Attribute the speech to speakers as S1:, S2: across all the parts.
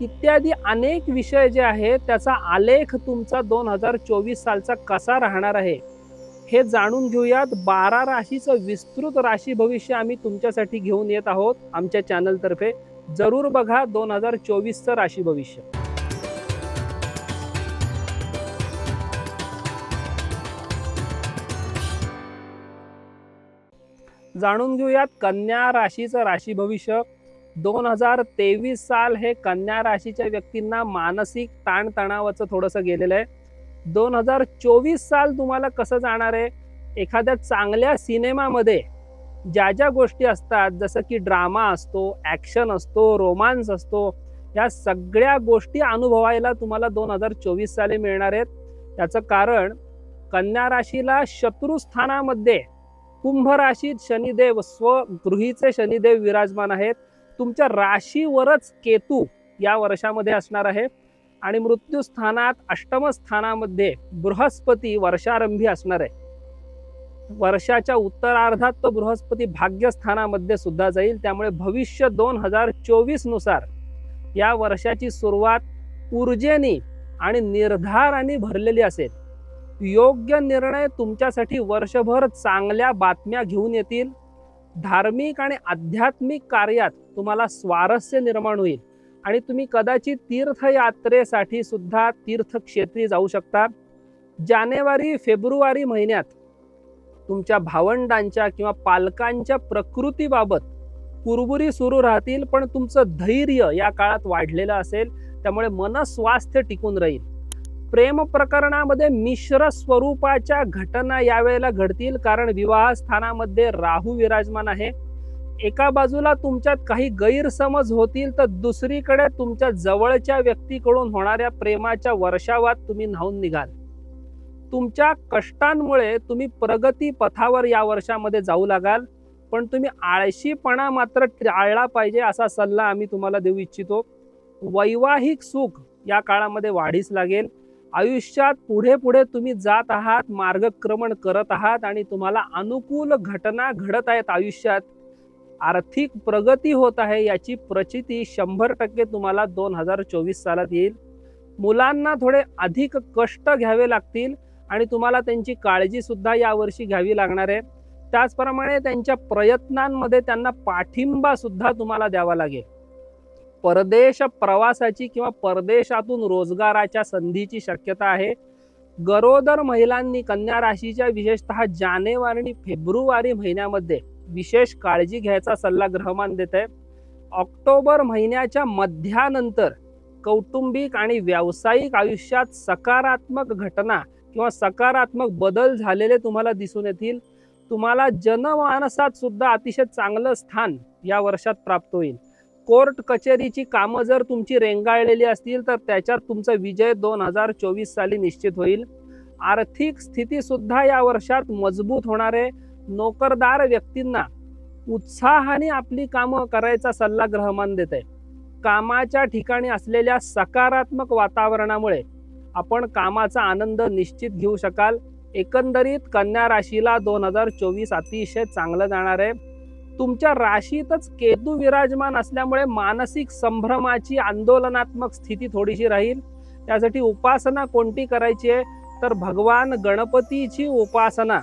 S1: इत्यादी अनेक विषय जे आहेत त्याचा आलेख तुमचा दोन हजार चोवीस सालचा कसा राहणार आहे हे जाणून घेऊयात. बारा राशीचं विस्तृत राशी भविष्य आम्ही तुमच्यासाठी घेऊन येत आहोत आमच्या चॅनलतर्फे. जरूर बघा दोन हजार चोवीसचं राशी भविष्य. जाणून घेऊयात कन्या राशीचं राशी भविष्य. दोन हजार तेवीस साल हे कन्या राशीच्या व्यक्तींना मानसिक ताणतणावाचं थोडंसं गेलेलं आहे. दोन हजार चोवीस साल तुम्हाला कसं जाणार आहे? एखाद्या चांगल्या सिनेमामध्ये ज्या ज्या गोष्टी असतात जसं की ड्रामा असतो ॲक्शन असतो रोमांस असतो या सगळ्या गोष्टी अनुभवायला तुम्हाला दोन हजार चोवीस साली मिळणार आहेत. त्याचं कारण कन्या राशीला शत्रुस्थानामध्ये कुंभ राशीत शनिदेव स्वगृहीचे शनिदेव विराजमान आहेत. तुमच्या राशीवरच केतू या वर्षामध्ये असणार आहे. आणि मृत्यूस्थानात अष्टम स्थानामध्ये बृहस्पती वर्षारंभी असणार आहे. वर्षाच्या उत्तरार्धात तो बृहस्पती भाग्यस्थानामध्ये सुद्धा जाईल. त्यामुळे भविष्य दोन हजार चोवीसनुसार या वर्षाची सुरुवात ऊर्जेनी आणि निर्धाराने भरलेली असेल. योग्य निर्णय तुमच्यासाठी वर्षभर चांगल्या बातम्या घेऊन येतील. धार्मिक आणि आध्यात्मिक कार्यात तुम्हाला स्वारस्य निर्माण होईल. आणि तुम्ही कदाचित तीर्थयात्रेसाठी सुद्धा तीर्थक्षेत्री जाऊ शकता. जानेवारी फेब्रुवारी महिन्यात तुमच्या भावंडांच्या किंवा पालकांच्या प्रकृतीबाबत कुरबुरी सुरू राहतील पण तुमचं धैर्य या काळात वाढलेलं असेल त्यामुळे मनस्वास्थ्य टिकून राहील. प्रेम प्रकरणामध्ये मिश्र स्वरूपाच्या घटना यावेळेला घडतील कारण विवाह स्थानामध्ये राहू विराजमान आहे. एका बाजूला तुमच्यात काही गैरसमज होतील तर दुसरीकडे तुमच्या जवळच्या व्यक्तीकडून होणाऱ्या प्रेमाच्या वर्षावात तुम्ही न्हावून निघाल. तुमच्या कष्टांमुळे तुम्ही प्रगती पथावर या वर्षामध्ये जाऊ लागाल पण तुम्ही आळशीपणा मात्र टाळला पाहिजे असा सल्ला आम्ही तुम्हाला देऊ इच्छितो. वैवाहिक सुख या काळामध्ये वाढीस लागेल. आयुष्यात पुढे पुढे तुम्ही जात आहात मार्गक्रमण करत आहात आणि तुम्हाला अनुकूल घटना घडत आहेत आयुष्यात. आर्थिक प्रगती होत आहे याची प्रचिती शंभर टक्के तुम्हाला दोन हजार चोवीस सालात येईल. मुलांना थोडे अधिक कष्ट घ्यावे लागतील आणि तुम्हाला त्यांची काळजीसुद्धा यावर्षी घ्यावी लागणार आहे. त्याचप्रमाणे त्यांच्या प्रयत्नांमध्ये त्यांना पाठिंबासुद्धा तुम्हाला द्यावा लागेल. परदेश प्रवासाची किंवा परदेशातून रोजगाराच्या संधीची शक्यता आहे. गरोदर महिलांनी कन्या राशीच्या विशेषतः जानेवारी आणि फेब्रुवारी महिन्यामध्ये विशेष काळजी घ्यायचा सल्ला ग्रहमान देत आहे. ऑक्टोबर महिन्याच्या मध्यानंतर कौटुंबिक आणि व्यावसायिक आयुष्यात सकारात्मक घटना किंवा सकारात्मक बदल झालेले तुम्हाला दिसून येतील. तुम्हाला जनमानसात सुद्धा अतिशय चांगलं स्थान या वर्षात प्राप्त होईल. कोर्ट कचेरीची कामं जर तुमची रेंगाळलेली असतील तर त्याच्यात तुमचा विजय दोन हजार चोवीस साली निश्चित होईल. आर्थिक स्थितीसुद्धा या वर्षात मजबूत होणारे नोकरदार व्यक्तींना उत्साहाने आपली कामं करायचा सल्ला ग्रहमान देत आहे. कामाच्या ठिकाणी असलेल्या सकारात्मक वातावरणामुळे आपण कामाचा आनंद निश्चित घेऊ शकाल. एकंदरीत कन्या राशीला दोन हजार चोवीस अतिशय चांगलं जाणार आहे. तुमच्या राशीतच केतू विराजमान असल्यामुळे मानसिक संभ्रमाची आंदोलनात्मक स्थिती थोडीशी राहील. त्यासाठी उपासना कोणती करायची आहे? तर भगवान गणपतीची उपासना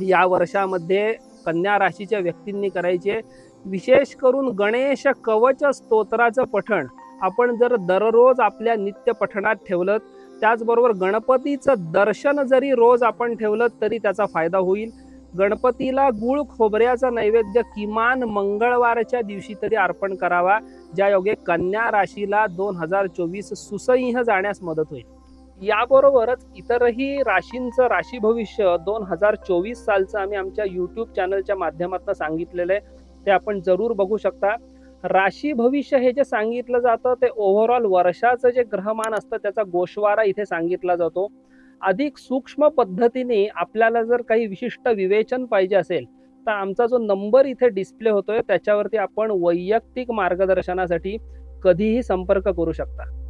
S1: या वर्षामध्ये कन्या राशीच्या व्यक्तींनी करायची आहे. विशेष करून गणेश कवच स्तोत्राचं पठण. आपण जर दररोज आपल्या नित्य पठणात ठेवलं त्याचबरोबर गणपतीचं दर्शन जरी रोज आपण ठेवलं तरी त्याचा फायदा होईल. गणपतीला गुळ खोबऱ्याचा नैवेद्य किमान मंगळवारच्या दिवशी तरी अर्पण करावा ज्या योगे कन्या राशीला दोन हजार चोवीस सुसह्य जाण्यास मदत होईल. याबरोबरच इतरही राशींचं राशी भविष्य दोन हजार चोवीस सालचं आम्ही आमच्या यूट्यूब चॅनलच्या माध्यमातून सांगितलेलं आहे. ते आपण जरूर बघू शकता. राशी भविष्य हे जे सांगितलं जातं ते ओव्हरऑल वर्षाचं जे ग्रहमान असतं त्याचा गोशवारा इथे सांगितला जातो. अधिक सूक्ष्म पद्धतीने आपल्याला जर काही विशिष्ट विवेचन पाहिजे असेल तर आमचा जो नंबर इथे डिस्प्ले होतोय त्याच्यावरती आपण वैयक्तिक मार्गदर्शनासाठी कधीही संपर्क करू शकता.